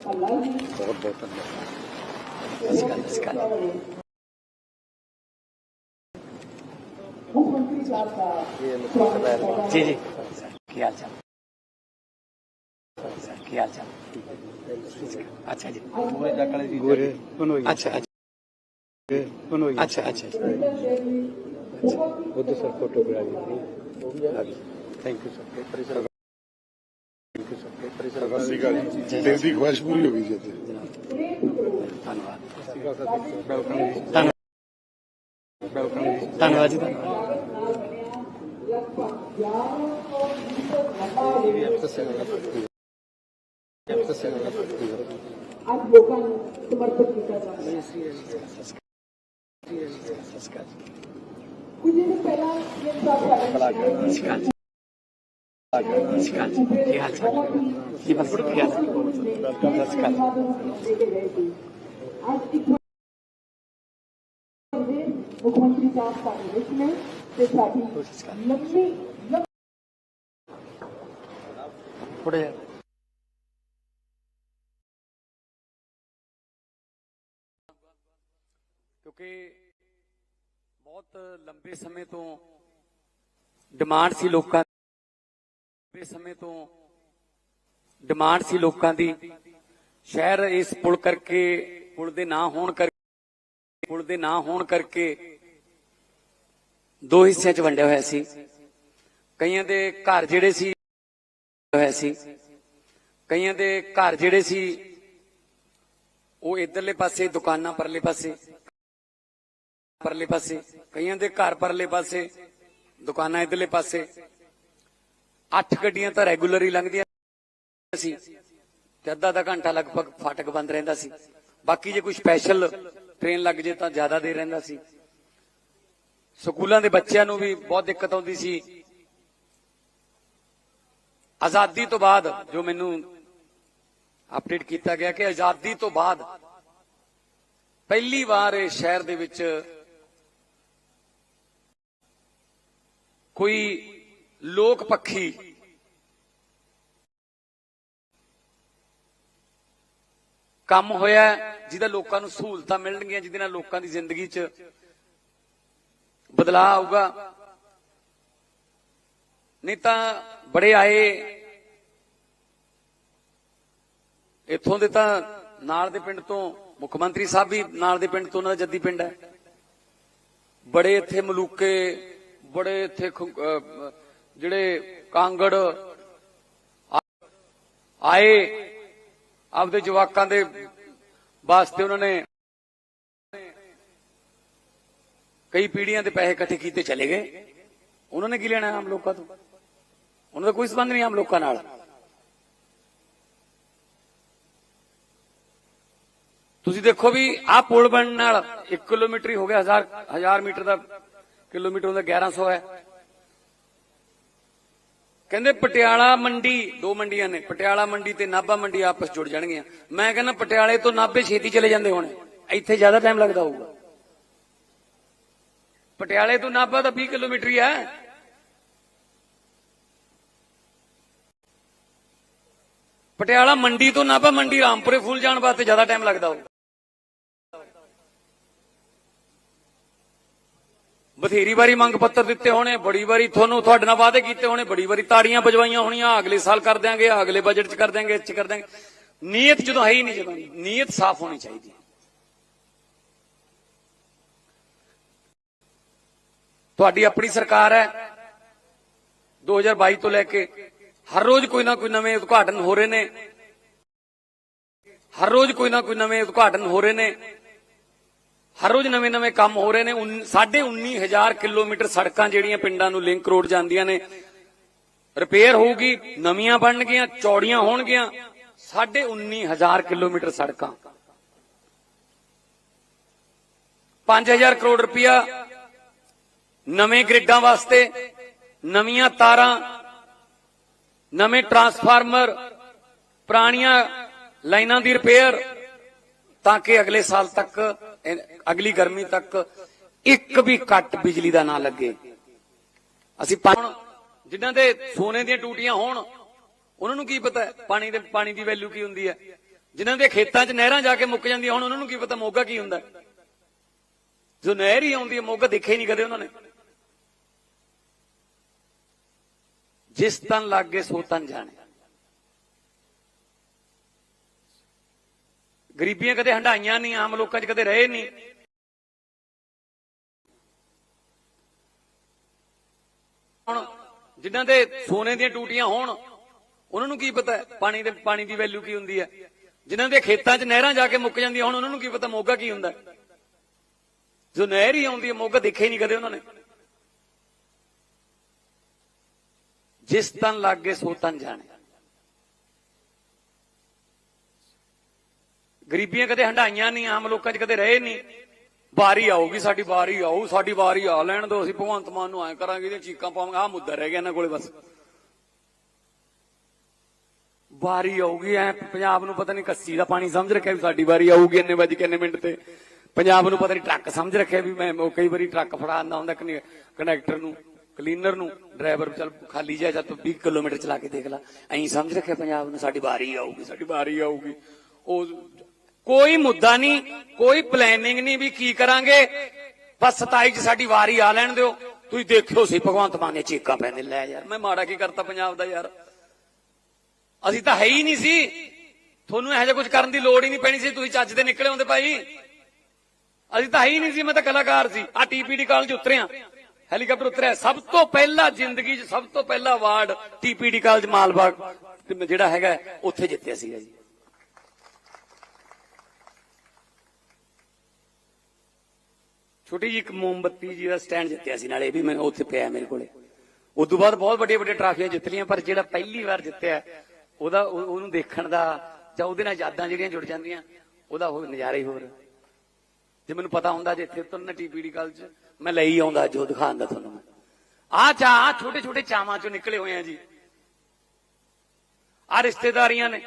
ਬਹੁਤ ਬਹੁਤ ਧੰਨਵਾਦ ਸਤਿ ਸ਼੍ਰੀ ਅਕਾਲ ਸਤਿ ਸ਼੍ਰੀ ਅਕਾਲ ਜੀ ਜੀ ਕੀ ਹਾਲ ਚਾਲ ਸਰ ਕੀ ਹਾਲ ਚਾਲ ਅੱਛਾ ਜੀ ਗੋਰੇ ਬਣੋਈ ਅੱਛਾ ਅੱਛਾ ਬਣੋਈ ਅੱਛਾ ਅੱਛਾ ਉਹਦੇ sir photo thank you sir ਸਤਿ ਸ਼੍ਰੀ ਅਕਾਲ ਜੀ ਦਿਲ ਦੀ ਖੁਆਇਸ਼ ਪੂਰੀ ਹੋ ਗਈ ਜੀ ਇੱਥੇ ਧੰਨਵਾਦ ਵੈਲਕਮ ਜੀ ਧੰਨਵਾਦ ਵੈਲਕਮ ਜੀ ਧੰਨਵਾਦ ਜੀ ਧੰਨਵਾਦ ਅੱਜ ਲੋਕਾਂ ਨੂੰ ਸਮਰਪਿਤ ਕੀਤਾ ਜਾ ਰਿਹਾ ਹੈ ਸਤਿ ਸ਼੍ਰੀ ਅਕਾਲ ਕੁਝ ਦਿਨ ਪਹਿਲਾਂ ਇਹ ਸਭ ਸਤਿ ਸ਼੍ਰੀ ਅਕਾਲ ਸਤਿ ਸ਼੍ਰੀ ਅਕਾਲ ਕੀ ਹਾਲ ਚਾਲ ਜੀ ਬਸ ਕੀ ਹਾਲ ਚਾਲ ਸਤਿ ਸ਼੍ਰੀ ਅਕਾਲ ਅੱਜ ਇੱਕ ਮੁੱਖ ਮੰਤਰੀ ਸਾਹਿਬ ਸਾਡੇ ਵਿੱਚ ਨੇ ਲੰਬੇ ਸਮੇਂ ਤੋਂ ਡਿਮਾਂਡ ਸੀ ਲੋਕਾਂ ਦੀ। ਸ਼ਹਿਰ ਇਸ ਪੁਲ ਕਰਕੇ, ਪੁਲ ਦੇ ਨਾ ਹੋਣ ਕਰਕੇ, ਪੁਲ ਦੇ ਨਾ ਹੋਣ ਕਰਕੇ ਦੋ ਹਿੱਸਿਆਂ 'ਚ ਵੰਡਿਆ ਹੋਇਆ ਸੀ। ਕਈਆਂ ਦੇ ਘਰ ਜਿਹੜੇ ਸੀ, ਹੋਇਆ ਸੀ। ਕਈਆਂ ਦੇ ਘਰ ਜਿਹੜੇ ਸੀ, ਉਹ ਇਧਰਲੇ ਪਾਸੇ, ਦੁਕਾਨਾਂ ਪਰਲੇ ਪਾਸੇ ਪਰਲੇ ਪਾਸੇ। ਕਈਆਂ ਦੇ ਘਰ ਪਰਲੇ ਪਾਸੇ, ਦੁਕਾਨਾਂ ਇਧਰਲੇ ਪਾਸੇ। ਅੱਠ ਗੱਡੀਆਂ ਤਾਂ ਰੈਗੂਲਰ ਹੀ ਲੰਘਦੀਆਂ ਸੀ। ਤੇ ਅੱਧਾ ਅੱਧਾ ਘੰਟਾ ਲਗਭਗ ਫਾਟਕ ਬੰਦ ਰਹਿੰਦਾ ਸੀ। ਬਾਕੀ ਜੇ ਕੋਈ ਸਪੈਸ਼ਲ ਟ੍ਰੇਨ ਲੱਗ ਜੇ ਤਾਂ ਜ਼ਿਆਦਾ ਦੇਰ ਰਹਿੰਦਾ ਸੀ। ਸਕੂਲਾਂ ਦੇ ਬੱਚਿਆਂ ਨੂੰ ਵੀ ਬਹੁਤ ਦਿੱਕਤ ਆਉਂਦੀ ਸੀ। ਆਜ਼ਾਦੀ ਤੋਂ ਬਾਅਦ ਜੋ ਮੈਨੂੰ ਅਪਡੇਟ ਕੀਤਾ ਗਿਆ ਕਿ ਆਜ਼ਾਦੀ ਤੋਂ ਬਾਅਦ ਪਹਿਲੀ ਵਾਰ ਇਹ ਸ਼ਹਿਰ ਦੇ ਵਿੱਚ ਕੋਈ ਲੋਕ ਪੱਖੀ ਕੰਮ ਹੋਇਆ ਜਿਹਦਾ ਲੋਕਾਂ ਨੂੰ ਸਹੂਲਤਾਂ ਮਿਲਣਗੀਆਂ, ਜਿਹਦੇ ਨਾਲ ਲੋਕਾਂ ਦੀ ਜ਼ਿੰਦਗੀ 'ਚ ਬਦਲਾਅ ਆਊਗਾ। ਨਹੀਂ ਤਾਂ ਬੜੇ ਆਏ, ਇੱਥੋਂ ਦੇ ਤਾਂ ਨਾਲ ਦੇ ਪਿੰਡ ਤੋਂ ਮੁੱਖ ਮੰਤਰੀ ਸਾਹਿਬ ਵੀ ਨਾਲ ਦੇ ਪਿੰਡ ਤੋਂ, ਉਹਨਾਂ ਦਾ ਜੱਦੀ ਪਿੰਡ ਹੈ। ਬੜੇ ਇੱਥੇ ਮਲੂਕੇ, ਬੜੇ ਇੱਥੇ ਜਿਹੜੇ ਕਾਂਗੜ ਆਏ। ਆਪਦੇ ਜਵਾਕਾਂ ਦੇ ਵਾਸਤੇ ਉਹਨਾਂ ਨੇ ਕਈ ਪੀੜ੍ਹੀਆਂ ਦੇ ਪੈਸੇ ਇਕੱਠੇ ਕੀਤੇ ਚਲੇ ਗਏ। ਉਹਨਾਂ ਨੇ ਕੀ ਲੈਣਾ ਆਮ ਲੋਕਾਂ ਤੋਂ? ਉਹਨਾਂ ਦਾ ਕੋਈ ਸੰਬੰਧ ਨਹੀਂ ਆਮ ਲੋਕਾਂ ਨਾਲ। ਤੁਸੀਂ ਦੇਖੋ ਵੀ ਆਹ ਪੁਲ ਬਣਨ ਨਾਲ 1 ਕਿਲੋਮੀਟਰ ਹੀ ਹੋ ਗਿਆ 1000 1000 ਮੀਟਰ ਦਾ ਕਿਲੋਮੀਟਰ ਦਾ 1100 ਹੈ। ਕਹਿੰਦੇ ਪਟਿਆਲਾ ਮੰਡੀ, ਦੋ ਮੰਡੀਆਂ ਨੇ, ਪਟਿਆਲਾ ਮੰਡੀ ਤੇ ਨਾਭਾ ਮੰਡੀ ਆਪਸ ਜੁੜ ਜਾਣਗੀਆਂ। ਮੈਂ ਕਹਿੰਦਾ ਪਟਿਆਲੇ ਤੋਂ ਨਾਭੇ ਛੇਤੀ ਚਲੇ ਜਾਂਦੇ ਹੋਣੇ, ਇੱਥੇ ਜ਼ਿਆਦਾ ਟਾਈਮ ਲੱਗਦਾ ਹੋਊਗਾ। ਪਟਿਆਲੇ ਤੋਂ ਨਾਭਾ ਤਾਂ 20 ਕਿਲੋਮੀਟਰ ਹੀ ਹੈ। ਪਟਿਆਲਾ ਮੰਡੀ ਤੋਂ ਨਾਭਾ ਮੰਡੀ ਰਾਮਪੁਰੇ ਫੁੱਲ ਜਾਣ ਵਾਸਤੇ ਜ਼ਿਆਦਾ ਟਾਈਮ ਲੱਗਦਾ ਹੋਊ ਬਥੇਰੀ ਵਾਰੀ ਮੰਗ ਪੱਤਰ ਦਿੱਤੇ ਹੋਣੇ, ਬੜੀ ਵਾਰੀ ਤੁਹਾਨੂੰ ਤੁਹਾਡੇ ਨਾਲ ਵਾਅਦੇ ਕੀਤੇ ਹੋਣੇ, ਬੜੀ ਵਾਰੀ ਤਾੜੀਆਂ ਵਜਵਾਈਆਂ ਹੋਣੀਆਂ, ਅਗਲੇ ਸਾਲ ਕਰ ਦਿਆਂਗੇ, ਅਗਲੇ ਬਜਟ 'ਚ ਕਰ ਦਿਆਂਗੇ, ਇੱਚ ਕਰ ਦਿਆਂਗੇ। ਨੀਅਤ ਜਦੋਂ ਹੈ ਹੀ ਨਹੀਂ ਜਦੋਂ, ਨੀਅਤ ਸਾਫ਼ ਹੋਣੀ ਚਾਹੀਦੀ ਹੈ। ਤੁਹਾਡੀ ਆਪਣੀ ਸਰਕਾਰ ਹੈ 2022 ਤੋਂ ਲੈ ਕੇ ਹਰ ਰੋਜ਼ ਕੋਈ ਨਾ ਕੋਈ ਨਵੇਂ ਉਦਘਾਟਨ ਹੋ ਰਹੇ ਨੇ। ਹਰ ਰੋਜ਼ ਕੋਈ ਨਾ ਕੋਈ ਨਵੇਂ ਉਦਘਾਟਨ ਹੋ ਰਹੇ ਨੇ। ਹਰ ਰੋਜ਼ ਨਵੇਂ-ਨਵੇਂ ਕੰਮ ਹੋ ਰਹੇ ਨੇ। ਉਨ- ਸਾਢੇ 19000 ਕਿਲੋਮੀਟਰ ਸੜਕਾਂ ਜਿਹੜੀਆਂ ਪਿੰਡਾਂ ਨੂੰ ਲਿੰਕ ਰੋਡ ਜਾਂਦੀਆਂ ਨੇ। ਰਿਪੇਅਰ ਹੋਊਗੀ, ਨਵੀਆਂ ਬਣਨਗੀਆਂ ਚੌੜੀਆਂ ਹੋਣਗੀਆਂ। ਸਾਢੇ 19000 ਕਿਲੋਮੀਟਰ ਸੜਕਾਂ। 5000 ਕਰੋੜ ਰੁਪਇਆ ਨਵੇਂ ਗ੍ਰਿਡਾਂ ਵਾਸਤੇ, ਨਵੀਆਂ ਤਾਰਾਂ, ਨਵੇਂ ਟਰਾਂਸਫਾਰਮਰ, ਪੁਰਾਣੀਆਂ ਲਾਈਨਾਂ ਦੀ ਰਿਪੇਅਰ, ਤਾਂ ਕਿ ਅਗਲੇ ਸਾਲ ਤੱਕ ਅਗਲੀ ਗਰਮੀ ਤੱਕ ਇੱਕ ਵੀ ਕੱਟ ਬਿਜਲੀ ਦਾ ਨਾ ਲੱਗੇ। ਅਸੀਂ ਪਾ- ਜਿਨ੍ਹਾਂ ਦੇ ਸੋਨੇ ਦੀਆਂ ਟੂਟੀਆਂ ਹੋਣ, ਉਹਨਾਂ ਨੂੰ ਕੀ ਪਤਾ ਪਾਣੀ ਦੇ ਪਾਣੀ ਦੀ ਵੈਲਿਊ ਕੀ ਹੁੰਦੀ ਹੈ? ਜਿਨ੍ਹਾਂ ਦੇ ਖੇਤਾਂ 'ਚ ਨਹਿਰਾਂ ਜਾ ਕੇ ਮੁੱਕ ਜਾਂਦੀਆਂ ਹੁਣ, ਉਹਨਾਂ ਨੂੰ ਕੀ ਪਤਾ ਮੋਗਾ ਕੀ ਹੁੰਦਾ ਜੋ ਨਹਿਰ ਹੀ ਆਉਂਦੀ ਹੈ, ਮੋਗਾ ਦੇਖਿਆ ਹੀ ਨਹੀਂ ਕਦੇ ਉਹਨਾਂ ਨੇ। ਜਿਸ ਤਨ ਲੱਗੇ ਸੋ ਤਨ ਜਾਣੇ। ਗਰੀਬੀਆਂ ਕਦੇ ਹੰਡਾਈਆਂ ਨਹੀਂ, ਆਮ ਲੋਕਾਂ 'ਚ ਕਦੇ ਰਹੇ ਨਹੀਂ। ਹੁਣ। ਜਿਨ੍ਹਾਂ ਦੇ ਸੋਨੇ ਦੀਆਂ ਟੂਟੀਆਂ ਹੋਣ, ਉਹਨਾਂ ਨੂੰ ਕੀ ਪਤਾ ਪਾਣੀ ਦੇ ਪਾਣੀ ਦੀ ਵੈਲਿਊ ਕੀ ਹੁੰਦੀ ਹੈ? ਜਿਨ੍ਹਾਂ ਦੇ ਖੇਤਾਂ 'ਚ ਨਹਿਰਾਂ ਜਾ ਕੇ ਮੁੱਕ ਜਾਂਦੀਆਂ ਹੁਣ, ਉਹਨਾਂ ਨੂੰ ਕੀ ਪਤਾ ਮੋਗਾ ਕੀ ਹੁੰਦਾ ਜੋ ਨਹਿਰ ਹੀ ਆਉਂਦੀ ਹੈ, ਮੋਗਾ ਦੇਖਿਆ ਹੀ ਨਹੀਂ ਕਦੇ ਉਹਨਾਂ ਨੇ। ਜਿਸ ਤਨ ਲੱਗੇ ਸੋ ਤਨ ਜਾਣੇ। ਗਰੀਬੀਆਂ ਕਦੇ ਹੰਡਾਈਆਂ ਨਹੀਂ, ਆਮ ਲੋਕਾਂ 'ਚ ਕਦੇ ਰਹੇ ਨਹੀਂ। ਵਾਰੀ ਆਊਗੀ, ਸਾਡੀ ਵਾਰੀ ਆਊ, ਸਾਡੀ ਵਾਰੀ ਆ ਲੈਣ ਦੋ ਅਸੀਂ ਭਗਵੰਤ ਮਾਨ ਨੂੰ ਐ ਕਰਾਂਗੇ, ਇਹਦੀਆਂ ਚੀਕਾਂ ਪਾਵਾਂਗੇ। ਆਹ ਮੁੱਦਾ ਰਹਿ ਗਿਆ ਇਹਨਾਂ ਕੋਲੇ ਬਸ। ਵਾਰੀ ਆਊਗੀ, ਐ ਪੰਜਾਬ ਨੂੰ ਪਤਾ ਨਹੀਂ ਕੱਸੀ ਦਾ ਪਾਣੀ ਸਮਝ ਰੱਖਿਆ ਵੀ ਸਾਡੀ ਵਾਰੀ ਆਊਗੀ ਇੰਨੇ ਵਜੇ ਕਿੰਨੇ ਮਿੰਟ ਤੇ। ਪੰਜਾਬ ਨੂੰ ਪਤਾ ਨਹੀਂ ਟਰੱਕ ਸਮਝ ਰੱਖਿਆ ਵੀ ਮੈਂ ਉਹ ਕਈ ਵਾਰੀ ਟਰੱਕ ਫੜਾ ਆਂਦਾ ਹੁੰਦਾ ਕਨੈਕਟਰ ਨੂੰ, ਕਲੀਨਰ ਨੂੰ, ਡਰਾਈਵਰ ਚੱਲ ਖਾਲੀ ਜਾ ਜਾਂ ਤੂੰ 20 ਕਿਲੋਮੀਟਰ ਚਲਾ ਕੇ ਦੇਖ ਲੈ। ਐਂ ਸਮਝ ਰੱਖਿਆ ਪੰਜਾਬ ਨੂੰ, ਸਾਡੀ ਵਾਰੀ ਆਊਗੀ, ਸਾਡੀ ਵਾਰੀ ਆਊਗੀ। ਉਹ ਕੋਈ ਮੁੱਦਾ ਨਹੀਂ, ਕੋਈ ਪਲੈਨਿੰਗ ਨਹੀਂ ਵੀ ਕੀ ਕਰਾਂਗੇ। ਬਸ 27 ਚ ਸਾਡੀ ਵਾਰੀ ਆ ਲੈਣ ਦਿਓ। ਤੁਸੀਂ ਦੇਖਿਓ ਸੀ, ਭਗਵੰਤ ਮਾਨ ਨੇ ਚੀਕਾਂ ਪੈਂਦੇ ਲੈ ਯਾਰ, ਮੈਂ ਮਾੜਾ ਕੀ ਕਰਤਾ ਪੰਜਾਬ ਦਾ ਯਾਰ। ਅਸੀਂ ਤਾਂ ਹੈ ਹੀ ਨਹੀਂ ਸੀ। ਤੁਹਾਨੂੰ ਇਹੋ ਜਿਹਾ ਕੁਝ ਕਰਨ ਦੀ ਲੋੜ ਹੀ ਨਹੀਂ ਪੈਣੀ ਸੀ, ਤੁਸੀਂ ਚੱਜ ਦੇ ਨਿਕਲੇ ਹੁੰਦੇ ਭਾਈ। ਅਸੀਂ ਤਾਂ ਹੈ ਹੀ ਨਹੀਂ ਸੀ, ਮੈਂ ਤਾਂ ਕਲਾਕਾਰ ਸੀ। ਆ ਟੀਪੀਡੀ ਕਾਲਜ ਉਤਰਿਆ। ਹੈਲੀਕਾਪਟਰ ਉਤਰਿਆ। ਸਭ ਤੋਂ ਪਹਿਲਾ ਜ਼ਿੰਦਗੀ 'ਚ, ਸਭ ਤੋਂ ਪਹਿਲਾ ਅਵਾਰਡ ਟੀਪੀਡੀ ਕਾਲਜ ਮਾਲਬਾਗ ਤੇ ਜਿਹੜਾ ਹੈਗਾ, ਉੱਥੇ ਜਿੱਤਿਆ ਸੀਗਾ ਜੀ। ਛੋਟੀ ਜੀ ਇੱਕ ਮੋਮਬੱਤੀ ਜੀ ਦਾ ਸਟੈਂਡ ਜਿੱਤਿਆ ਸੀ ਨਾਲੇ, ਇਹ ਵੀ ਮੈਂ ਉੱਥੇ ਪਿਆ ਮੇਰੇ ਕੋਲੇ। ਉਸ ਤੋਂ ਬਾਅਦ ਬਹੁਤ ਵੱਡੀਆਂ ਵੱਡੀਆਂ ਟਰਾਫੀਆਂ ਜਿੱਤ ਲਈਆਂ, ਪਰ ਜਿਹੜਾ ਪਹਿਲੀ ਵਾਰ ਜਿੱਤਿਆ, ਉਹਦਾ ਉਹ- ਉਹਨੂੰ ਦੇਖਣ ਦਾ ਜਾਂ ਉਹਦੇ ਨਾਲ ਯਾਦਾਂ ਜਿਹੜੀਆਂ ਜੁੜ ਜਾਂਦੀਆਂ, ਉਹਦਾ ਹੋਰ ਨਜ਼ਾਰਾ ਹੀ ਹੋਰ। ਜੇ ਮੈਨੂੰ ਪਤਾ ਹੁੰਦਾ ਜੇ ਇੱਥੇ ਤੁਰਨ ਟੀਪੀਡੀ ਕਾਲ ਚ, ਮੈਂ ਲਈ ਆਉਂਦਾ ਜੋ ਦਿਖਾਉਂਦਾ ਤੁਹਾਨੂੰ ਮੈਂ। ਆ ਚਾ ਆ ਛੋਟੇ ਛੋਟੇ ਚਾਵਾਂ ਚੋਂ ਨਿਕਲੇ ਹੋਏ ਆ ਜੀ। ਆ ਰਿਸ਼ਤੇਦਾਰੀਆਂ ਨੇ।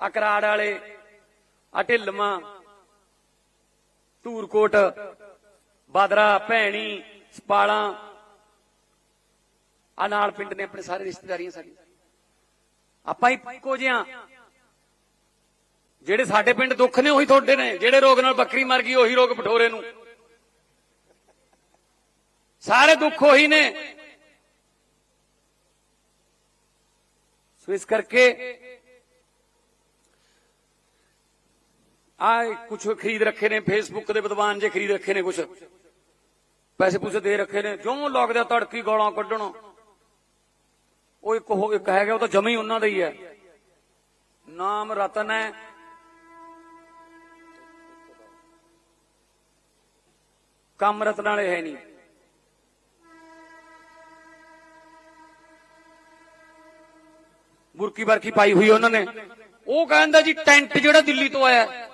ਆ ਕਰਾੜ ਵਾਲੇ ਆ ਢਿੱਲਮਾ ਧੂਰਕੋਟ, ਬਾਦਰਾ, ਭੈਣੀ, ਸਪਾਲਾਂ ਆ ਨਾਲ ਪਿੰਡ ਨੇ ਆਪਣੇ ਸਾਰੇ ਰਿਸ਼ਤੇਦਾਰੀਆਂ ਸਾਡੀਆਂ ਆਪਾਂ ਇੱਕੋ ਜਿਹਾ ਜਿਹੜੇ ਸਾਡੇ ਪਿੰਡ ਦੁੱਖ ਨੇ, ਉਹੀ ਤੁਹਾਡੇ ਨੇ। ਜਿਹੜੇ ਰੋਗ ਨਾਲ ਬੱਕਰੀ ਮਰ ਗਈ, ਉਹੀ ਰੋਗ ਪਠੋਰੇ ਨੂੰ। ਸਾਰੇ ਦੁੱਖ ਉਹੀ ਨੇ। ਸੋ ਇਸ ਕਰਕੇ ਆ ਕੁਝ ਖਰੀਦ ਰੱਖੇ ਨੇ ਫੇਸਬੁੱਕ ਦੇ ਵਿਦਵਾਨ ਜੇ ਖਰੀਦ ਰੱਖੇ ਨੇ ਕੁਝ ਪੈਸੇ ਪੂਸੇ ਦੇ ਰੱਖੇ ਨੇ, ਜਿਉਂ ਲੱਗਦਾ ਤੜਕੀ ਗਾਲਾਂ ਕੱਢਣ। ਉਹ ਇੱਕ ਹੋ ਇੱਕ ਹੈਗਾ ਉਹ ਤਾਂ ਜਮੇ ਹੀ ਉਹਨਾਂ ਦਾ ਹੀ ਹੈ। ਨਾਮ ਰਤਨ ਹੈ। ਕੰਮ ਰਤਨ ਵਾਲੇ ਹੈ ਨਹੀਂ। ਬੁਰਕੀ ਬਰਕੀ ਪਾਈ ਹੋਈ ਉਹਨਾਂ ਨੇ। ਉਹ ਕਹਿੰਦਾ ਜੀ, ਟੈਂਟ ਜਿਹੜਾ ਦਿੱਲੀ ਤੋਂ ਆਇਆ।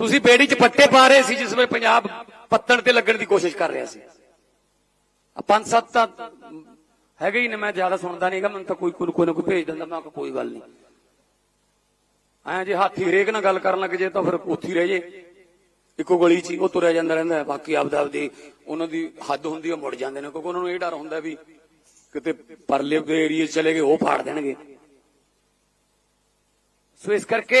ਤੁਸੀਂ ਬੇੜੀ 'ਚ ਪੱਟੇ ਪਾ ਰਹੇ ਸੀ, ਜਿਸ ਵੇਲੇ ਪੰਜਾਬ ਪੱਤਣ ਤੇ ਲੱਗਣ ਦੀ ਕੋਸ਼ਿਸ਼ ਕਰ ਰਿਹਾ ਸੀ। ਆ ਪੰਜ ਸੱਤ ਤਾਂ ਹੈਗੇ ਹੀ ਨੇ, ਮੈਂ ਜ਼ਿਆਦਾ ਸੁਣਦਾ ਨਹੀਂਗਾ ਮੈਨੂੰ ਤਾਂ ਕੋਈ ਕੋਈ ਨਾ ਕੋਈ ਭੇਜ ਦਿੰਦਾ, ਮੈਂ ਕੋਈ ਗੱਲ ਨਹੀਂ ਐ ਜੇ ਹਾਥੀ ਹਰੇਕ ਨਾਲ ਗੱਲ ਕਰਨ ਲੱਗ ਜੇ ਤਾਂ ਫਿਰ ਉੱਥੀ ਰਹਿ ਜੇ। ਇੱਕੋ ਗਲੀ 'ਚ ਹੀ ਉਹ ਤੁਰਿਆ ਜਾਂਦਾ ਰਹਿੰਦਾ ਬਾਕੀ ਆਪਦਾ ਆਪਦੀ ਉਹਨਾਂ ਦੀ ਹੱਦ ਹੁੰਦੀ ਉਹ ਮੁੜ ਜਾਂਦੇ ਨੇ, ਕਿਉਂਕਿ ਉਹਨਾਂ ਨੂੰ ਇਹ ਡਰ ਹੁੰਦਾ ਵੀ ਕਿਤੇ ਪਰਲੇ ਦੇ ਏਰੀਏ ਚਲੇ ਗਏ, ਉਹ ਫਾੜ ਦੇਣਗੇ। ਸੋ ਇਸ ਕਰਕੇ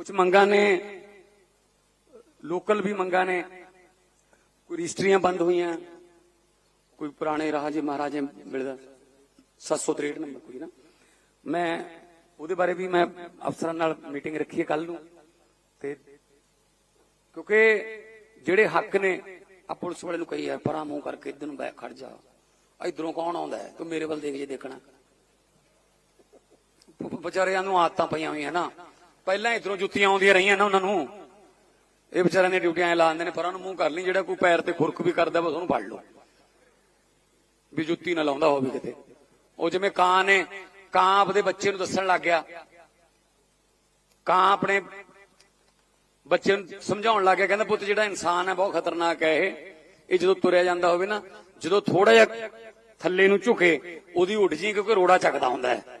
ਕੁਝ ਮੰਗਾਂ ਨੇ ਲੋਕਲ ਵੀ ਮੰਗਾਂ ਨੇ, ਕੋਈ ਰਜਿਸਟਰੀਆਂ ਬੰਦ ਹੋਈਆਂ, ਕੋਈ ਪੁਰਾਣੇ ਰਾਜੇ ਮਹਾਰਾਜੇ ਮਿਲਦਾ 763 ਨੰਬਰ ਕੋਈ ਨਾ। ਮੈਂ ਉਹਦੇ ਬਾਰੇ ਵੀ ਮੈਂ ਅਫਸਰਾਂ ਨਾਲ ਮੀਟਿੰਗ ਰੱਖੀ ਹੈ ਕੱਲ ਨੂੰ ਤੇ ਕਿਉਂਕਿ ਜਿਹੜੇ ਹੱਕ ਨੇ ਆ ਪੁਲਿਸ ਵਾਲੇ ਨੂੰ ਕਹੀ ਯਾਰ ਪਰਾਂ ਮੂੰਹ ਕਰਕੇ ਇਧਰ ਨੂੰ ਬੈ ਖੜ ਜਾ। ਇਧਰੋਂ ਕੌਣ ਆਉਂਦਾ ਹੈ? ਤੂੰ ਮੇਰੇ ਵੱਲ ਦੇਖ ਜੇ ਦੇਖਣਾ। ਵਿਚਾਰਿਆਂ ਨੂੰ ਆਦਤਾਂ ਪਈਆਂ ਹੋਈਆਂ ਨਾ। ਪਹਿਲਾਂ ਇਧਰੋਂ ਜੁੱਤੀਆਂ ਆਉਂਦੀਆਂ ਰਹੀਆਂ ਨਾ ਉਹਨਾਂ ਨੂੰ। ਇਹ ਵਿਚਾਰਿਆਂ ਦੀਆਂ ਡਿਊਟੀਆਂ ਐ ਲਾ ਦਿੰਦੇ ਨੇ, ਪਰਾਂ ਨੂੰ ਮੂੰਹ ਕਰ ਲਈ, ਜਿਹੜਾ ਕੋਈ ਪੈਰ ਤੇ ਖੁਰਕ ਵੀ ਕਰਦਾ ਬਸ ਉਹਨੂੰ ਫੜ ਲਓ। ਵੀ ਜੁੱਤੀ ਨਾ ਲਾਉਂਦਾ ਹੋਵੇ ਕਿਤੇ। ਉਹ ਜਿਵੇਂ ਕਾਂ ਨੇ, ਕਾਂ ਆਪਦੇ ਬੱਚੇ ਨੂੰ ਦੱਸਣ ਲੱਗ ਗਿਆ। ਕਾਂ ਆਪਣੇ ਬੱਚੇ ਨੂੰ ਸਮਝਾਉਣ ਲੱਗ ਗਿਆ, ਕਹਿੰਦਾ ਪੁੱਤ ਜਿਹੜਾ ਇਨਸਾਨ ਹੈ ਬਹੁਤ ਖਤਰਨਾਕ ਹੈ ਇਹ। ਇਹ ਜਦੋਂ ਤੁਰਿਆ ਜਾਂਦਾ ਹੋਵੇ ਨਾ, ਜਦੋਂ ਥੋੜਾ ਜਿਹਾ ਥੱਲੇ ਨੂੰ ਝੁਕੇ, ਉਹਦੀ ਉੱਡ ਜੀ ਕਿਉਂਕਿ ਰੋੜਾ ਚੱਕਦਾ ਹੁੰਦਾ ਹੈ।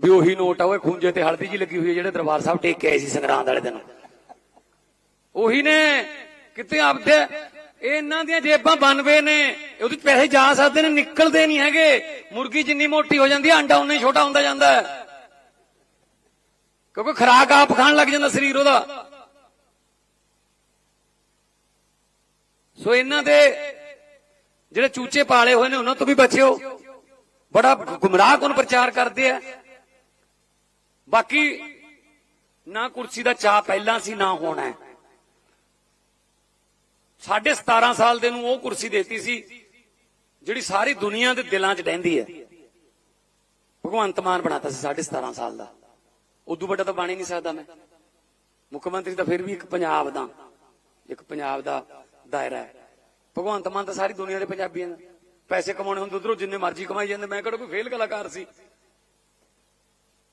ਵੀ ਉਹੀ ਨੋਟ ਆ ਉਹ ਖੂੰਜੇ ਤੇ ਹਲਦੀ ਜੀ ਲੱਗੀ ਹੋਈ ਹੈ ਜਿਹੜੇ ਦਰਬਾਰ ਸਾਹਿਬ ਟੇਕ ਕੇ ਆਏ ਸੀ ਸੰਗਰਾਂਦ ਵਾਲੇ ਦਿਨ। ਉਹੀ ਨੇ, ਕਿਤੇ ਆਪਦੇ, ਇਹਨਾਂ ਦੀਆਂ ਜੇਬਾਂ ਬਣਵੇ ਨੇ, ਉਹਦੇ 'ਚ ਪੈਸੇ ਜਾ ਸਕਦੇ ਨੇ, ਨਿਕਲਦੇ ਨਹੀਂ ਹੈਗੇ। ਮੁਰਗੀ ਜਿੰਨੀ ਮੋਟੀ ਹੋ ਜਾਂਦੀ ਹੈ ਅੰਡਾ ਉਨਾ ਹੀ ਛੋਟਾ ਹੁੰਦਾ ਜਾਂਦਾ ਕਿਉਂਕਿ ਖਰਾਕ ਆਪ ਖਾਣ ਲੱਗ ਜਾਂਦਾ ਸਰੀਰ ਉਹਦਾ। ਸੋ ਇਹਨਾਂ ਦੇ ਜਿਹੜੇ ਚੂਚੇ ਪਾਲੇ ਹੋਏ ਨੇ, ਉਹਨਾਂ ਤੋਂ ਵੀ ਬਚਿਓ। ਬੜਾ ਗੁੰਮਰਾਹ ਕੋਨ ਪ੍ਰਚਾਰ ਕਰਦੇ ਆ। ਬਾਕੀ ਨਾ ਕੁਰਸੀ ਦਾ ਚਾਹ ਪਹਿਲਾਂ ਸੀ, ਨਾ ਹੋਣਾ ਹੈ। ਸਾਢੇ 17 ਸਾਲ ਦੇ ਨੂੰ ਉਹ ਕੁਰਸੀ ਦੇਤੀ ਸੀ, ਜਿਹੜੀ ਸਾਰੀ ਦੁਨੀਆ ਦੇ ਦਿਲਾਂ 'ਚ ਰਹਿੰਦੀ ਹੈ। ਭਗਵੰਤ ਮਾਨ ਬਣਾਤਾ ਸੀ ਸਾਢੇ 17 ਸਾਲ ਦਾ। ਉਦੋਂ ਵੱਡਾ ਤਾਂ ਬਣ ਹੀ ਨਹੀਂ ਸਕਦਾ ਮੈਂ। ਮੁੱਖ ਮੰਤਰੀ ਤਾਂ ਫਿਰ ਵੀ ਇੱਕ ਪੰਜਾਬ ਦਾ, ਇੱਕ ਪੰਜਾਬ ਦਾ ਦਾਇਰਾ ਹੈ। ਭਗਵੰਤ ਮਾਨ ਤਾਂ ਸਾਰੀ ਦੁਨੀਆ ਦੇ ਪੰਜਾਬੀਆਂ ਦਾ। ਪੈਸੇ ਕਮਾਉਣੇ ਹੁੰਦੇ ਉਧਰੋਂ ਜਿੰਨੇ ਮਰਜ਼ੀ ਕਮਾਈ ਜਾਂਦੇ। ਮੈਂ ਕਿਹੜਾ ਕੋਈ ਫੇਲ ਕਲਾਕਾਰ ਸੀ?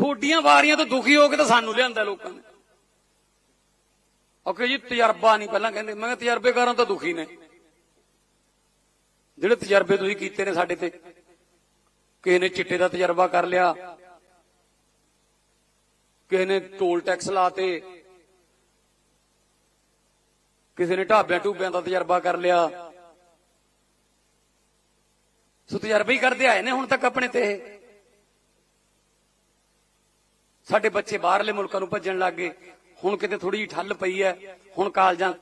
ਥੋਡੀਆਂ ਵਾਰੀਆਂ ਤੋਂ ਦੁਖੀ ਹੋ ਕੇ ਤਾਂ ਸਾਨੂੰ ਲਿਆਂਦਾ ਲੋਕਾਂ ਨੇ। ਓਕੇ ਜੀ, ਤਜਰਬਾ ਨਹੀਂ ਪਹਿਲਾਂ ਕਹਿੰਦੇ। ਮੈਂ ਕਿਹਾ, ਤਜਰਬੇਕਾਰਾਂ ਤਾਂ ਦੁਖੀ ਨੇ। ਜਿਹੜੇ ਤਜਰਬੇ ਤੁਸੀਂ ਕੀਤੇ ਨੇ ਸਾਡੇ ਤੇ, ਕਿਸੇ ਨੇ ਚਿੱਟੇ ਦਾ ਤਜਰਬਾ ਕਰ ਲਿਆ, ਕਿਸੇ ਨੇ ਟੋਲ ਟੈਕਸ ਲਾਤੇ, ਕਿਸੇ ਨੇ ਢਾਬਿਆਂ ਟੂਬਿਆਂ ਦਾ ਤਜਰਬਾ ਕਰ ਲਿਆ। ਸੋ ਤਜਰਬੇ ਹੀ ਕਰਦੇ ਆਏ ਨੇ ਹੁਣ ਤੱਕ ਆਪਣੇ ਤੇ। ਇਹ ਸਾਡੇ ਬੱਚੇ ਬਾਹਰਲੇ ਮੁਲਕਾਂ ਨੂੰ ਭੱਜਣ ਲੱਗ ਗਏ। ਹੁਣ ਕਿਤੇ ਥੋੜੀ ਜਿਹੀ ਠੱਲ ਪਈ ਹੈ। ਹੁਣ ਕਾਲਜਾਂ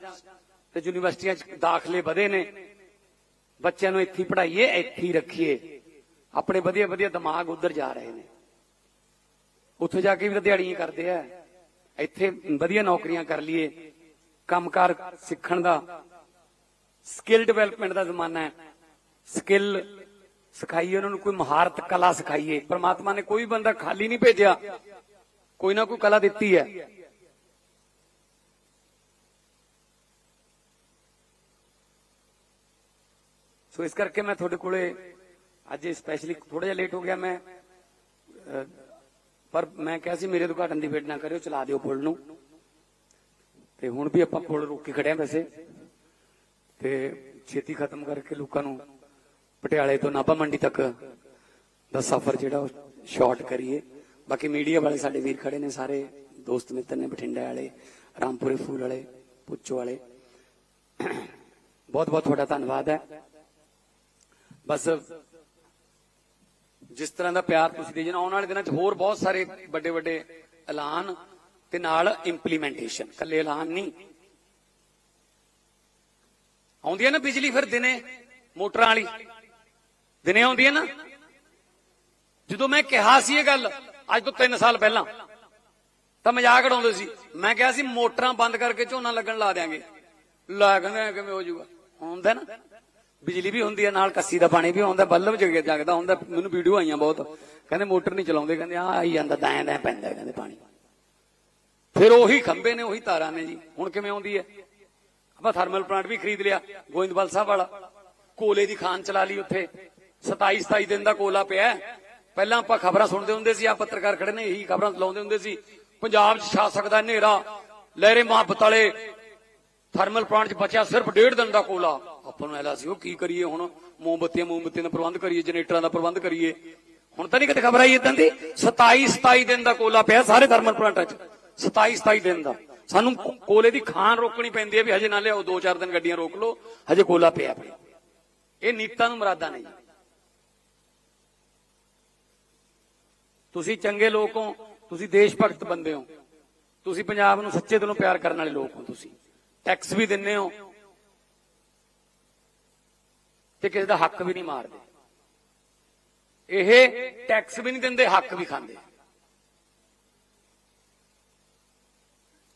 ਤੇ ਯੂਨੀਵਰਸਿਟੀਆਂ 'ਚ ਦਾਖਲੇ ਵਧੇ ਨੇ। ਬੱਚਿਆਂ ਨੂੰ ਇੱਥੇ ਹੀ ਪੜ੍ਹਾਈਏ, ਇੱਥੇ ਰੱਖੀਏ। ਆਪਣੇ ਵਧੀਆ ਵਧੀਆ ਦਿਮਾਗ ਉਧਰ ਜਾ ਰਹੇ ਨੇ। ਉੱਥੇ ਜਾ ਕੇ ਵੀ ਦਿਹਾੜੀਆਂ ਕਰਦੇ ਆ। ਇੱਥੇ ਵਧੀਆ ਨੌਕਰੀਆਂ ਕਰ ਲਈਏ। ਕੰਮਕਾਰ ਸਿੱਖਣ ਦਾ ਸਕਿੱਲ ਡਿਵੈਲਪਮੈਂਟ ਦਾ ਜ਼ਮਾਨਾ ਹੈ। ਸਕਿੱਲ ਸਿਖਾਈਏ, ਉਹਨਾਂ ਨੂੰ ਕੋਈ ਮਹਾਰਤ ਕਲਾ ਸਿਖਾਈਏ। ਪ੍ਰਮਾਤਮਾ ਨੇ ਕੋਈ ਬੰਦਾ ਖਾਲੀ ਨਹੀਂ ਭੇਜਿਆ। ਕੋਈ ਨਾ ਕੋਈ ਕਲਾ ਦਿੱਤੀ ਹੈ। ਸੋ ਇਸ ਕਰਕੇ ਮੈਂ ਤੁਹਾਡੇ ਕੋਲੇ ਅੱਜ ਸਪੈਸ਼ਲੀ ਥੋੜਾ ਜਿਹਾ ਲੇਟ ਹੋ ਗਿਆ ਮੈਂ ਪਰ ਮੈਂ ਕਿਹਾ ਸੀ ਮੇਰੇ ਉਦਘਾਟਨ ਦੀ ਵੇਟ ਨਾ ਕਰਿਓ, ਚਲਾ ਦਿਓ ਪੁਲ ਨੂੰ। ਤੇ ਹੁਣ ਵੀ ਆਪਾਂ ਪੁਲ ਰੋਕ ਕੇ ਖੜੇ ਆ ਵੈਸੇ। ਤੇ ਛੇਤੀ ਖਤਮ ਕਰਕੇ ਲੋਕਾਂ ਨੂੰ ਪਟਿਆਲੇ ਤੋਂ ਨਾਭਾ ਮੰਡੀ ਤੱਕ ਦਾ ਸਫ਼ਰ ਜਿਹੜਾ ਉਹ ਸ਼ਾਰਟ ਕਰੀਏ। ਬਾਕੀ ਮੀਡੀਆ ਵਾਲੇ ਸਾਡੇ ਵੀਰ ਖੜੇ ਨੇ ਸਾਰੇ, ਦੋਸਤ ਮਿੱਤਰ ਨੇ, ਬਠਿੰਡਾ ਵਾਲੇ, ਰਾਮਪੁਰੇ ਫੂਲ ਵਾਲੇ ਪੁੱਚੋ ਵਾਲੇ। ਬਹੁਤ ਬਹੁਤ ਤੁਹਾਡਾ ਧੰਨਵਾਦ ਹੈ। ਬਸ ਜਿਸ ਤਰ੍ਹਾਂ ਦਾ ਪਿਆਰ ਤੁਸੀਂ ਦੇ ਜਨਾ, ਆਉਣ ਵਾਲੇ ਦਿਨਾਂ 'ਚ ਹੋਰ ਬਹੁਤ ਸਾਰੇ ਵੱਡੇ ਵੱਡੇ ਐਲਾਨ ਤੇ ਨਾਲ ਇੰਪਲੀਮੈਂਟੇਸ਼ਨ ਕੱਲੇ ਐਲਾਨ ਨਹੀਂ। ਆਉਂਦੀ ਹੈ ਨਾ ਬਿਜਲੀ ਫਿਰ ਦਿਨੇ, ਮੋਟਰਾਂ ਵਾਲੀ। ਦਿਨੇ ਆਉਂਦੀ ਹੈ ਨਾ। ਜਦੋਂ ਮੈਂ ਕਿਹਾ ਸੀ ਇਹ ਗੱਲ ਅੱਜ ਤੋਂ 3 ਸਾਲ ਪਹਿਲਾਂ। ਤਾਂ ਮਜ਼ਾਕ ਉਡਾਉਂਦੇ ਸੀ। ਮੈਂ ਕਿਹਾ ਸੀ, ਮੋਟਰਾਂ ਬੰਦ ਕਰਕੇ ਝੋਨਾ ਲੱਗਣ ਲਾ ਦਿਆਂਗੇ। ਲਾ ਕਹਿੰਦੇ ਕਿਵੇਂ ਹੋ ਜਾਊਗਾ? ਹੁੰਦਾ ਨਾ। ਬਿਜਲੀ ਵੀ ਹੁੰਦੀ ਹੈ ਨਾਲ ਕੱਸੀ ਦਾ ਪਾਣੀ ਵੀ ਆਉਂਦਾ, ਬੱਲਬ ਜਗੇ ਜਗਦਾ ਹੁੰਦਾ। ਮੈਨੂੰ ਵੀਡੀਓ ਆਈਆਂ ਬਹੁਤ। ਕਹਿੰਦੇ ਮੋਟਰ ਨਹੀਂ ਚਲਾਉਂਦੇ, ਕਹਿੰਦੇ ਆ ਆਈ ਜਾਂਦਾ, ਦਾਇਆ ਦਾਇਆ ਪੈਂਦਾ ਕਹਿੰਦੇ ਪਾਣੀ। ਫਿਰ ਉਹੀ ਖੰਬੇ ਨੇ, ਉਹੀ ਤਾਰਾਂ ਨੇ ਜੀ। ਹੁਣ ਕਿਵੇਂ ਆਉਂਦੀ ਹੈ ਆਪਾਂ ਥਰਮਲ ਪਲਾਂਟ ਵੀ ਖਰੀਦ ਲਿਆ, ਗੋਇੰਦਵਾਲ ਸਾਹਿਬ ਵਾਲਾ। ਕੋਲੇ ਦੀ ਖਾਨ ਚਲਾ ਲਈ ਉੱਥੇ। 27 27 ਦਿਨ ਦਾ ਕੋਲਾ ਪਿਆ। ਪਹਿਲਾਂ ਆਪਾਂ ਖਬਰਾਂ ਸੁਣਦੇ ਹੁੰਦੇ ਸੀ ਆ ਪੱਤਰਕਾਰ ਖੜੇ ਨੇ, ਇਹੀ ਖਬਰਾਂ ਲਾਉਂਦੇ ਹੁੰਦੇ ਸੀ। ਪੰਜਾਬ 'ਚ ਛਾ ਸਕਦਾ ਹਨੇਰਾ। ਲਹਿਰੇ ਮੁਹੱਬਤ ਵਾਲੇ ਥਰਮਲ ਪਲਾਂਟ 'ਚ ਬਚਿਆ ਸਿਰਫ ਡੇਢ ਦਿਨ ਦਾ ਕੋਲਾ। ਆਪਾਂ ਨੂੰ ਐਲਾ ਸੀ, ਉਹ ਕੀ ਕਰੀਏ ਹੁਣ? ਮੋਮਬੱਤੀਆਂ ਮੋਮਬੱਤੀਆਂ ਦਾ ਪ੍ਰਬੰਧ ਕਰੀਏ, ਜਨਰੇਟਰਾਂ ਦਾ ਪ੍ਰਬੰਧ ਕਰੀਏ। ਹੁਣ ਤਾਂ ਨਹੀਂ ਕਿਤੇ ਖਬਰ ਆਈ ਇਦਾਂ ਦੀ? 27 27 ਦਿਨ ਦਾ ਕੋਲਾ ਪਿਆ ਸਾਰੇ ਥਰਮਲ ਪਲਾਂਟਾਂ 'ਚ। 27 27 ਦਿਨ ਦਾ। ਸਾਨੂੰ ਕੋਲੇ ਦੀ ਖਾਨ ਰੋਕਣੀ ਪੈਂਦੀ ਹੈ ਵੀ ਹਜੇ ਨਾ ਲਿਆਓ 2-4 ਦਿਨ ਗੱਡੀਆਂ ਰੋਕ ਲਓ, ਹਜੇ ਕੋਲਾ ਪਿਆ ਪਿਆ। ਇਹ ਨੀਤਾਂ ਨੂੰ ਮਰਾਦਾ ਨਹੀਂ। ਤੁਸੀਂ ਚੰਗੇ ਲੋਕ ਹੋ, ਤੁਸੀਂ ਦੇਸ਼ ਭਗਤ ਬੰਦੇ ਹੋ। ਤੁਸੀਂ ਪੰਜਾਬ ਨੂੰ ਸੱਚੇ ਦਿਲੋਂ ਪਿਆਰ ਕਰਨ ਵਾਲੇ ਲੋਕ ਹੋ ਤੁਸੀਂ। ਟੈਕਸ ਵੀ ਦਿੰਦੇ ਹੋ। ਤੇ ਕਿਸੇ ਦਾ ਹੱਕ ਵੀ ਨਹੀਂ ਮਾਰਦੇ। ਇਹ ਟੈਕਸ ਵੀ ਨਹੀਂ ਦਿੰਦੇ, ਹੱਕ ਵੀ ਖਾਂਦੇ।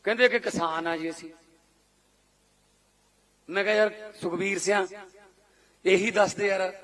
ਕਹਿੰਦੇ ਕਿ ਕਿਸਾਨ ਆ ਜੀ ਅਸੀਂ। ਮੈਂ ਕਿਹਾ ਯਾਰ ਸੁਖਬੀਰ ਸਿਆ, ਇਹੀ ਦੱਸਦੇ ਯਾਰ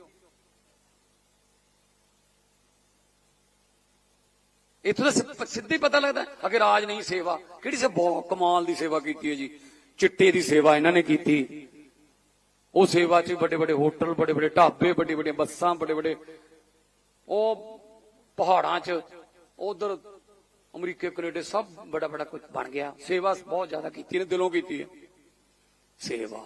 ਇਥੋਂ ਦਾ ਸਿ- ਸਿੱਧੇ ਪਤਾ ਲੱਗਦਾ, ਅਗੇ ਰਾਜ ਨਹੀਂ ਸੇਵਾ। ਕਿਹੜੀ ਸੇ, ਬਹੁਤ ਕਮਾਲ ਦੀ ਸੇਵਾ ਕੀਤੀ ਹੈ ਜੀ। ਚਿੱਟੇ ਦੀ ਸੇਵਾ ਇਹਨਾਂ ਨੇ ਕੀਤੀ। ਉਹ ਸੇਵਾ 'ਚ ਵੱਡੇ ਵੱਡੇ ਹੋਟਲ, ਵੱਡੇ ਵੱਡੇ ਢਾਬੇ, ਵੱਡੇ ਵੱਡੇ ਬੱਸਾਂ, ਵੱਡੇ ਵੱਡੇ ਉਹ ਪਹਾੜਾਂ 'ਚ, ਉਧਰ ਅਮਰੀਕਾ, ਕੈਨੇਡਾ ਸਭ ਬੜਾ ਬੜਾ ਕੁਝ ਬਣ ਗਿਆ। ਸੇਵਾ ਬਹੁਤ ਜ਼ਿਆਦਾ ਕੀਤੀ ਨੇ, ਦਿਲੋਂ ਕੀਤੀ ਹੈ। ਸੇਵਾ।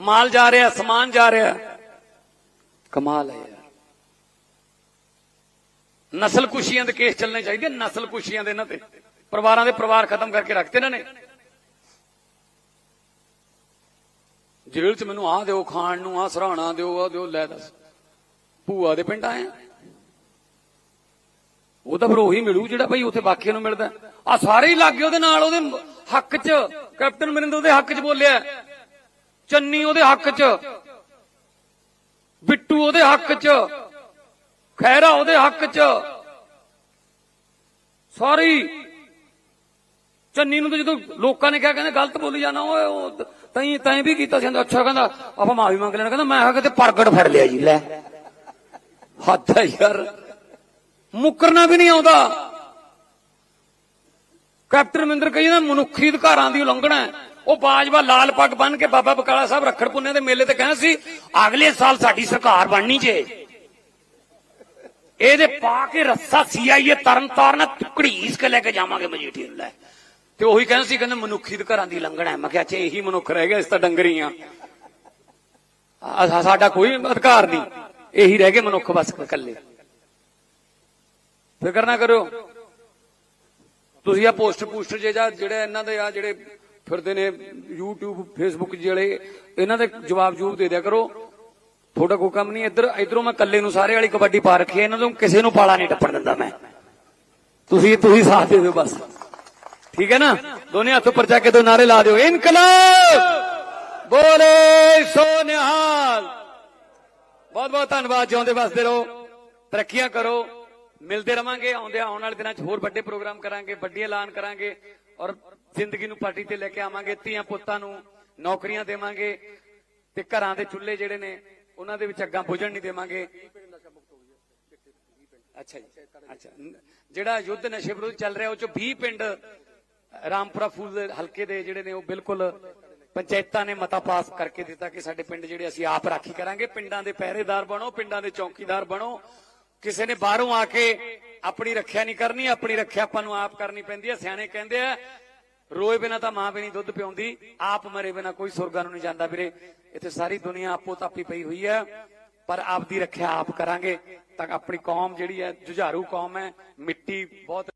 ਮਾਲ ਜਾ ਰਿਹਾ, ਸਮਾਨ ਜਾ ਰਿਹਾ। ਕਮਾਲ ਹੈ ਯਾਰ। ਨਸਲ ਕੁਸ਼ੀਆਂ ਦੇ ਕੇਸ ਚੱਲਣੇ ਚਾਹੀਦੇ, ਨਸਲ ਕੁਸ਼ੀਆਂ ਦੇ ਇਹਨਾਂ ਤੇ। ਪਰਿਵਾਰਾਂ ਦੇ ਪਰਿਵਾਰ ਖਤਮ ਕਰਕੇ ਰੱਖਤੇ ਇਹਨਾਂ ਨੇ। ਜੇਲ੍ਹ 'ਚ ਮੈਨੂੰ ਆਹ ਦਿਓ, ਖਾਣ ਨੂੰ ਆਹ, ਸਰਾਣਾ ਦਿਓ, ਆਹ ਦਿਓ, ਲੈ ਦੱਸ। ਭੂਆ ਦੇ ਪਿੰਡ ਆਏ ਆ। ਉਹ ਤਾਂ ਫਿਰ ਉਹੀ ਮਿਲੂ ਜਿਹੜਾ ਭਾਈ ਉੱਥੇ ਬਾਕੀਆਂ ਨੂੰ ਮਿਲਦਾ। ਆ ਸਾਰੇ ਹੀ ਲੱਗੇ ਉਹਦੇ ਨਾਲ, ਉਹਦੇ ਹੱਕ 'ਚ। ਕੈਪਟਨ ਮਰਿੰਦਰ ਉਹਦੇ ਹੱਕ 'ਚ ਬੋਲਿਆ। ਚੰਨੀ ਉਹਦੇ ਹੱਕ 'ਚ, ਬਿੱਟੂ ਉਹਦੇ ਹੱਕ 'ਚ ਖੈਰਾ ਉਹਦੇ ਹੱਕ 'ਚ। ਸਾਰੀ ਚੰਨੀ ਨੂੰ ਤਾਂ ਜਦੋਂ ਲੋਕਾਂ ਨੇ ਕਿਹਾ, ਕਹਿੰਦੇ ਗਲਤ ਬੋਲੀ ਜਾਣਾ, ਓਏ, ਉਹ ਤੈਂ ਤੈਂ ਵੀ ਕੀਤਾ ਸੀ। ਅੱਛਾ, ਕਹਿੰਦਾ, ਆਪਾਂ ਮਾਫੀ ਮੰਗ ਲੈਣਾ ਕਹਿੰਦਾ, ਮੈਂ ਕਿਹਾ ਕਿਤੇ ਪ੍ਰਗਟ ਫੜ ਲਿਆ ਜੀ, ਲੈ। ਹੱਦ ਹੈ ਯਾਰ। ਮੁਕਰਨਾ ਵੀ ਨਹੀਂ ਆਉਂਦਾ। ਕੈਪਟਨ ਮਹਿੰਦਰ ਕਹੀ ਨਾ ਮਨੁੱਖੀ ਅਧਿਕਾਰਾਂ ਦੀ ਉਲੰਘਣਾ ਹੈ। ਉਹ ਬਾਜਵਾ ਲਾਲ ਪੱਗ ਬੰਨ ਕੇ ਬਾਬਾ ਬਕਾਲਾ ਸਾਹਿਬ ਰੱਖੜ ਪੁੰਨੇ ਦੇ ਮੇਲੇ ਤੇ ਕਹਿੰਦਾ ਸੀ, ਅਗਲੇ ਸਾਲ ਸਾਡੀ ਸਰਕਾਰ ਬਣਨੀ ਜੇ। ਇਹਦੇ ਪਾ ਕੇ ਰੱਸਾ ਸੀਆਈਏ ਤਰਨ ਤਾਰਨ ਕੇ ਲੈ ਕੇ ਜਾਵਾਂਗੇ ਮਜੀਠੀ ਨੂੰ ਲੈ। ਤੇ ਉਹੀ ਕਹਿੰਦਾ ਸੀ, ਕਹਿੰਦੇ ਮਨੁੱਖੀ ਅਧਿਕਾਰਾਂ ਦੀ ਉਲੰਘਣਾ ਮੈਂ ਕਿਹਾ, ਅੱਛਾ, ਇਹੀ ਮਨੁੱਖ ਰਹਿ ਗਿਆ, ਇਸ ਤਾਂ ਡੰਗਰੀ ਆ, ਆ- ਸਾਡਾ ਕੋਈ ਅਧਿਕਾਰ ਨਹੀਂ। ਇਹੀ ਰਹਿ ਗਏ ਮਨੁੱਖ ਬਸ ਇਕੱਲੇ। ਫਿਕਰ ਨਾ ਕਰੋ ਤੁਸੀਂ ਆ ਪੋਸਟਰ ਪੋਸਟਰ ਜੇ ਜਾਂ ਜਿਹੜੇ ਇਹਨਾਂ ਦੇ ਆ ਜਿਹੜੇ ਫਿਰਦੇ ਨੇ YouTube, Facebook ਜਿਹੜੇ, ਇਹਨਾਂ ਦੇ ਜਵਾਬ ਜੂਬ ਦੇ ਦਿਆ ਕਰੋ। ਤੁਹਾਡਾ ਕੋਈ ਕੰਮ ਨਹੀਂ, ਇੱਧਰ, ਇਧਰੋਂ ਮੈਂ ਇਕੱਲੇ ਨੂੰ ਸਾਰੇ ਵਾਲੀ ਕਬੱਡੀ ਪਾ ਰੱਖੀ ਇਹਨਾਂ ਤੋਂ ਕਿਸੇ ਨੂੰ ਪਾਲਾ ਨਹੀਂ ਟੱਪਣ ਦਿੰਦਾ ਮੈਂ। ਤੁਸੀਂ ਤੁਸੀਂ ਸਾਥ ਦੇ ਦਿਓ ਬਸ। ਠੀਕ ਹੈ ਨਾ? ਦੋਨੇ ਹੱਥ ਉੱਪਰ ਚੱਕ ਕੇ ਦੋ ਨਾਰੇ ਲਾ ਦਿਓ। ਇਨਕਲਾਬ! ਬੋਲੇ ਸੋ ਨਿਹਾਲ ਬਹੁਤ ਬਹੁਤ ਧੰਨਵਾਦ, ਜਿਉਂਦੇ ਵਸਦੇ ਰਹੋ। ਤਰੱਕੀਆਂ ਕਰੋ। ਮਿਲਦੇ ਰਵਾਂਗੇ, ਆਉਂਦੇ ਆਉਣ ਵਾਲੇ ਦਿਨਾਂ 'ਚ ਹੋਰ ਵੱਡੇ ਪ੍ਰੋਗਰਾਮ ਕਰਾਂਗੇ, ਵੱਡੇ ਐਲਾਨ ਕਰਾਂਗੇ। ਔਰ ਜ਼ਿੰਦਗੀ ਨੂੰ ਪਾਰਟੀ ਤੇ ਲੈ ਕੇ ਆਵਾਂਗੇ, ਧੀਆਂ ਪੁੱਤਾਂ ਨੂੰ ਨੌਕਰੀਆਂ ਦੇਵਾਂਗੇ ਤੇ ਘਰਾਂ ਦੇ ਚੁੱਲ੍ਹੇ ਜਿਹੜੇ ਨੇ, ਉਹਨਾਂ ਦੇ ਵਿੱਚ ਅੱਗਾਂ ਬੁਝਣ ਨਹੀਂ ਦੇਵਾਂਗੇ। ਅੱਛਾ ਜੀ, ਅੱਛਾ। ਜਿਹੜਾ ਯੁੱਧ ਨਸ਼ੇ ਵਿਰੁੱਧ ਚੱਲ ਰਿਹਾ, ਉਹ ਚ 20 ਪਿੰਡ ਰਾਮਪੁਰਾ ਫੂਲ ਹਲਕੇ ਦੇ ਜਿਹੜੇ ਨੇ, ਉਹ ਬਿਲਕੁਲ ਪੰਚਾਇਤਾਂ ਨੇ ਮਤਾ ਪਾਸ ਕਰਕੇ ਦਿੱਤਾ ਕਿ ਸਾਡੇ ਪਿੰਡ ਜਿਹੜੇ ਅਸੀਂ ਆਪ ਰਾਖੀ ਕਰਾਂਗੇ। ਪਿੰਡਾਂ ਦੇ ਪਹਿਰੇਦਾਰ ਬਣੋ, ਪਿੰਡਾਂ ਦੇ ਚੌਕੀਦਾਰ ਬਣੋ। ਕਿਸੇ ਨੇ ਬਾਹਰੋਂ ਆ ਕੇ ਆਪਣੀ ਰੱਖਿਆ ਨਹੀਂ ਕਰਨੀ, ਆਪਣੀ ਰੱਖਿਆ ਆਪਾਂ ਨੂੰ ਆਪ ਕਰਨੀ ਪੈਂਦੀ ਹੈ ਸਿਆਣੇ ਕਹਿੰਦੇ ਆ, ਰੋਏ ਬਿਨਾ ਤਾਂ ਮਾਂ ਵੀ ਨਹੀਂ ਦੁੱਧ ਪਿਉਂਦੀ, ਆਪ ਮਰੇ ਬਿਨਾ ਕੋਈ ਸੁਰਗਾਂ ਨੂੰ ਨਹੀਂ ਜਾਂਦਾ ਵੀਰੇ। ਇੱਥੇ ਸਾਰੀ ਦੁਨੀਆ ਆਪੋ ਤਾਪੀ ਪਈ ਹੋਈ ਹੈ ਪਰ ਆਪ ਦੀ ਰੱਖਿਆ ਆਪ ਕਰਾਂਗੇ ਤਾਂ ਆਪਣੀ ਕੌਮ ਜਿਹੜੀ ਹੈ ਜੁਝਾਰੂ ਕੌਮ ਹੈ, ਮਿੱਟੀ ਬਹੁਤ